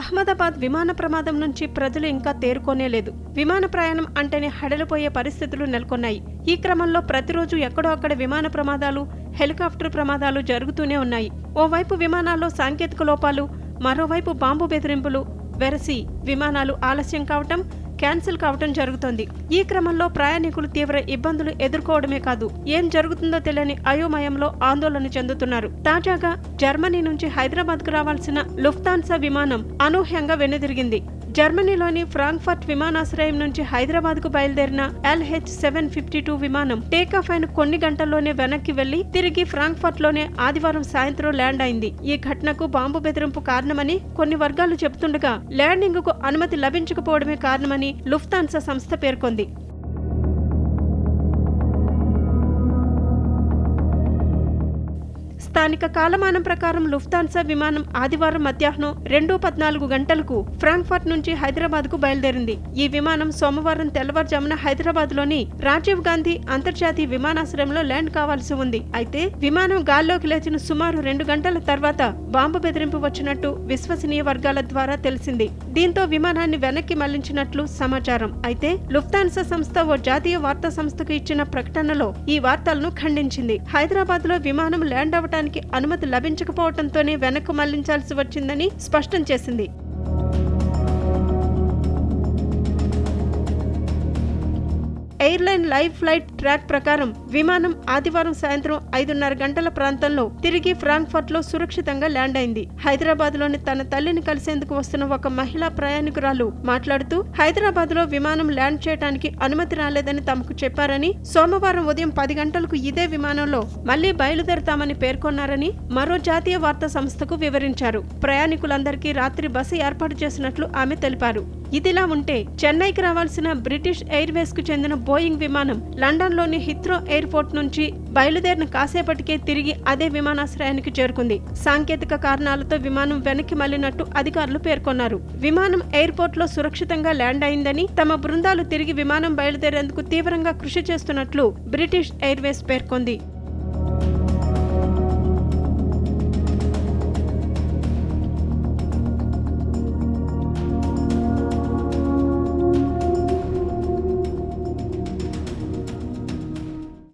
అహ్మదాబాద్ విమాన ప్రమాదం నుంచి ప్రజలు ఇంకా తేరుకోనేలేదు విమాన ప్రయాణం అంటేనే హడలిపోయే పరిస్థితులు నెలకొన్నాయి. ఈ క్రమంలో ప్రతిరోజు ఎక్కడో అక్కడ విమాన ప్రమాదాలు హెలికాప్టర్ ప్రమాదాలు జరుగుతూనే ఉన్నాయి. ఓవైపు విమానాల్లో సాంకేతిక లోపాలు మరోవైపు బాంబు బెదిరింపులు వెరసి విమానాలు ఆలస్యం కావటం క్యాన్సిల్ కావటం జరుగుతోంది. ఈ క్రమంలో ప్రయాణికులు తీవ్ర ఇబ్బందులు ఎదుర్కోవడమే కాదు ఏం జరుగుతుందో తెలియని అయోమయంలో ఆందోళన చెందుతున్నారు. తాజాగా జర్మనీ నుంచి హైదరాబాద్కు రావాల్సిన లుఫ్తాన్సా విమానం అనూహ్యంగా వెనుదిరిగింది. జర్మనీలోని ఫ్రాంక్ఫర్ట్ విమానాశ్రయం నుంచి హైదరాబాద్కు బయలుదేరిన ఎల్హెచ్ సెవెన్ ఫిఫ్టీ టూ విమానం టేకాఫ్ అయిన కొన్ని గంటల్లోనే వెనక్కి వెళ్ళి తిరిగి ఫ్రాంక్ఫర్ట్లోనే ఆదివారం సాయంత్రం ల్యాండ్ అయింది. ఈ ఘటనకు బాంబు బెదిరింపు కారణమని కొన్ని వర్గాలు చెబుతుండగా ల్యాండింగ్కు అనుమతి లభించకపోవడమే కారణమని లుఫ్తాన్సా సంస్థ పేర్కొంది. స్థానిక కాలమానం ప్రకారం లుఫ్తాన్సా విమానం ఆదివారం మధ్యాహ్నం రెండు పద్నాలుగు గంటలకు ఫ్రాంక్ఫర్ట్ నుంచి హైదరాబాద్కు బయలుదేరింది. ఈ విమానం సోమవారం తెల్లవారుజామున హైదరాబాద్లోని రాజీవ్ గాంధీ అంతర్జాతీయ విమానాశ్రయంలో ల్యాండ్ కావాల్సి ఉంది. అయితే విమానం గాల్లోకి లేచిన సుమారు రెండు గంటల తర్వాత బాంబు బెదిరింపు వచ్చినట్టు విశ్వసనీయ వర్గాల ద్వారా తెలిసింది. దీంతో విమానాన్ని వెనక్కి మళ్ళించినట్లు సమాచారం. అయితే లుఫ్తాన్సా సంస్థ ఓ జాతీయ వార్తా సంస్థకు ఇచ్చిన ప్రకటనలో ఈ వార్తలను ఖండించింది. హైదరాబాద్లో విమానం ల్యాండ్ అవటానికి అనుమతి లభించకపోవడంతోనే వెనక్కు మళ్ళించాల్సి వచ్చిందని స్పష్టం చేసింది. ఎయిర్లైన్ లైవ్ ఫ్లైట్ ట్రాక్ ప్రకారం విమానం ఆదివారం సాయంత్రం ఐదున్నర గంటల ప్రాంతంలో తిరిగి ఫ్రాంక్ఫర్ట్లో సురక్షితంగా ల్యాండ్ అయింది. హైదరాబాద్లోని తన తల్లిని కలిసేందుకు వస్తున్న ఒక మహిళా ప్రయాణికురాలు మాట్లాడుతూ హైదరాబాద్లో విమానం ల్యాండ్ చేయడానికి అనుమతి రాలేదని తమకు చెప్పారని సోమవారం ఉదయం పది గంటలకు ఇదే విమానంలో మళ్ళీ బయలుదేరతామని పేర్కొన్నారని మరో జాతీయ వార్తా సంస్థకు వివరించారు. ప్రయాణికులందరికీ రాత్రి బస ఏర్పాటు చేసినట్లు ఆమె తెలిపారు. ఇదిలా ఉంటే చెన్నైకి రావాల్సిన బ్రిటిష్ ఎయిర్వేస్కు చెందిన బోయింగ్ విమానం లండన్లోని హిత్రో ఎయిర్పోర్ట్ నుంచి బయలుదేరిన కాసేపటికే తిరిగి అదే విమానాశ్రయానికి చేరుకుంది. సాంకేతిక కారణాలతో విమానం వెనక్కి మళ్ళినట్టు అధికారులు పేర్కొన్నారు. విమానం ఎయిర్పోర్ట్లో సురక్షితంగా ల్యాండ్ అయిందని తమ బృందాలు తిరిగి విమానం బయలుదేరేందుకు తీవ్రంగా కృషి చేస్తున్నట్లు బ్రిటిష్ ఎయిర్వేస్ పేర్కొంది.